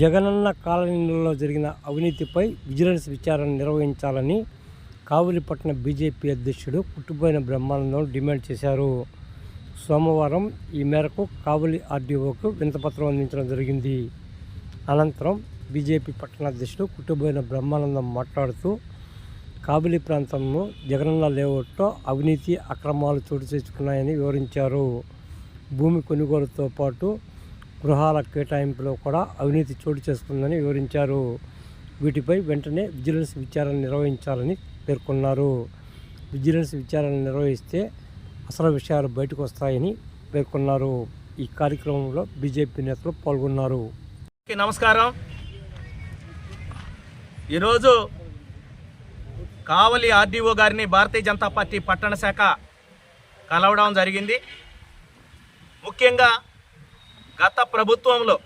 జగనన్న కాలనీలో జరిగిన అవినీతిపై విజిలెన్స్ విచారణ నిర్వహించాలని కావలిపట్న బీజేపీ అధ్యక్షుడు కుట్టుబోయిన బ్రహ్మానందం డిమాండ్ చేశారు. సోమవారం ఈ మేరకు కావలి ఆర్డీఓకు వినతపత్రం అందించడం జరిగింది. అనంతరం బీజేపీ పట్టణాధ్యక్షుడు కుట్టుబోయిన బ్రహ్మానందం మాట్లాడుతూ కాబిలి ప్రాంతంలో జగనన్న లేఅవుట్లో అవినీతి అక్రమాలు చోటు చేసుకున్నాయని వివరించారు. భూమి కొనుగోలుతో పాటు గృహాల కేటాయింపులో కూడా అవినీతి చోటు చేసుకుందని వివరించారు. వీటిపై వెంటనే విజిలెన్స్ విచారణ నిర్వహించాలని పేర్కొన్నారు. విజిలెన్స్ విచారణ నిర్వహిస్తే అసలు విషయాలు బయటకు వస్తాయని పేర్కొన్నారు. ఈ కార్యక్రమంలో బీజేపీ నేతలు పాల్గొన్నారు. నమస్కారం. ఈరోజు కావలి ఆర్డీఓ గారిని భారతీయ జనతా పార్టీ పట్టణ శాఖ కలవడం జరిగింది. ముఖ్యంగా గత ప్రభుత్వంలో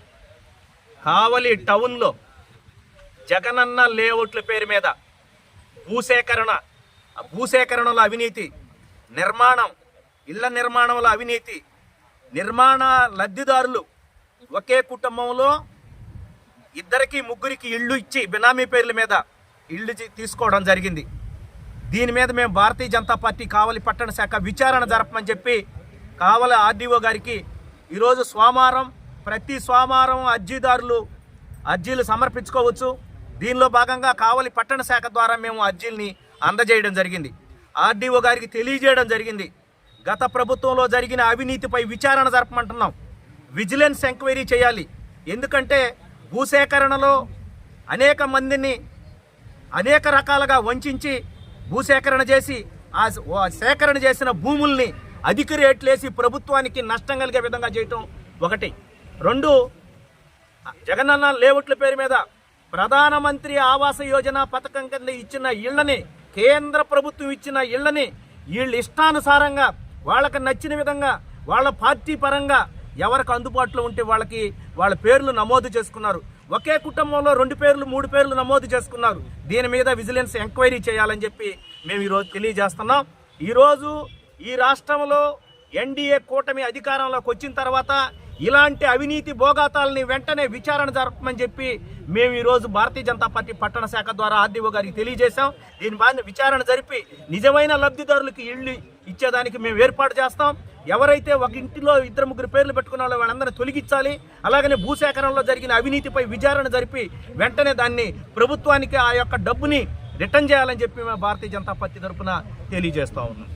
కావలి టౌన్లో జగనన్న లేఅవుట్ల పేరు మీద భూసేకరణ భూసేకరణలో అవినీతి నిర్మాణం ఇళ్ళ నిర్మాణంలో అవినీతి నిర్మాణ లబ్ధిదారులు ఒకే కుటుంబంలో ఇద్దరికి ముగ్గురికి ఇళ్ళు ఇచ్చి బినామీ పేర్ల మీద ఇళ్ళు తీసుకోవడం జరిగింది. దీని మీద మేము భారతీయ జనతా పార్టీ కావలి పట్టణ శాఖ విచారణ జరపమని చెప్పి కావలి ఆర్డీఓ గారికి ఈరోజు సోమవారం ప్రతి సోమవారం అర్జీదారులు అర్జీలు సమర్పించుకోవచ్చు. దీనిలో భాగంగా కావలి పట్టణ శాఖ ద్వారా మేము అర్జీల్ని అందజేయడం జరిగింది. ఆర్డీఓ గారికి తెలియజేయడం జరిగింది. గత ప్రభుత్వంలో జరిగిన అవినీతిపై విచారణ జరపమంటున్నాం. విజిలెన్స్ ఎంక్వైరీ చేయాలి. ఎందుకంటే భూసేకరణలో అనేక మందిని అనేక రకాలుగా వంచి భూసేకరణ చేసి ఆ ఆ సేకరణ చేసిన భూముల్ని అధిక రేట్లేసి ప్రభుత్వానికి నష్టం కలిగే విధంగా చేయటం ఒకటి. రెండు జగనన్న లేఅవుట్ల పేరు మీద ప్రధానమంత్రి ఆవాస యోజన పథకం కింద ఇచ్చిన ఇళ్ళని కేంద్ర ప్రభుత్వం ఇచ్చిన ఇళ్ళని వీళ్ళు ఇష్టానుసారంగా వాళ్ళకి నచ్చిన విధంగా వాళ్ళ పార్టీ పరంగా ఎవరికి అందుబాటులో ఉంటే వాళ్ళకి వాళ్ళ పేర్లు నమోదు చేసుకున్నారు. ఒకే కుటుంబంలో రెండు పేర్లు మూడు పేర్లు నమోదు చేసుకున్నారు. దీని మీద విజిలెన్స్ ఎంక్వైరీ చేయాలని చెప్పి మేము ఈరోజు తెలియజేస్తున్నాం. ఈరోజు ఈ రాష్ట్రంలో ఎన్డీఏ కూటమి అధికారంలోకి వచ్చిన తర్వాత ఇలాంటి అవినీతి భోగాతాలని వెంటనే విచారణ జరపమని చెప్పి మేము ఈరోజు భారతీయ జనతా పార్టీ పట్టణ శాఖ ద్వారా ఆర్డీఓ గారికి తెలియజేశాం. దీని బాగా విచారణ జరిపి నిజమైన లబ్ధిదారులకు ఇళ్ళు ఇచ్చేదానికి మేము ఏర్పాటు చేస్తాం. ఎవరైతే ఒక ఇంటిలో ఇద్దరు ముగ్గురు పేర్లు పెట్టుకున్న వాళ్ళు వాళ్ళందరినీ తొలగించాలి. అలాగనే భూసేకరణలో జరిగిన అవినీతిపై విచారణ జరిపి వెంటనే దాన్ని ప్రభుత్వానికి ఆ యొక్క డబ్బుని రిటర్న్ చేయాలని చెప్పి మేము భారతీయ జనతా పార్టీ తరఫున తెలియజేస్తా ఉన్నాం.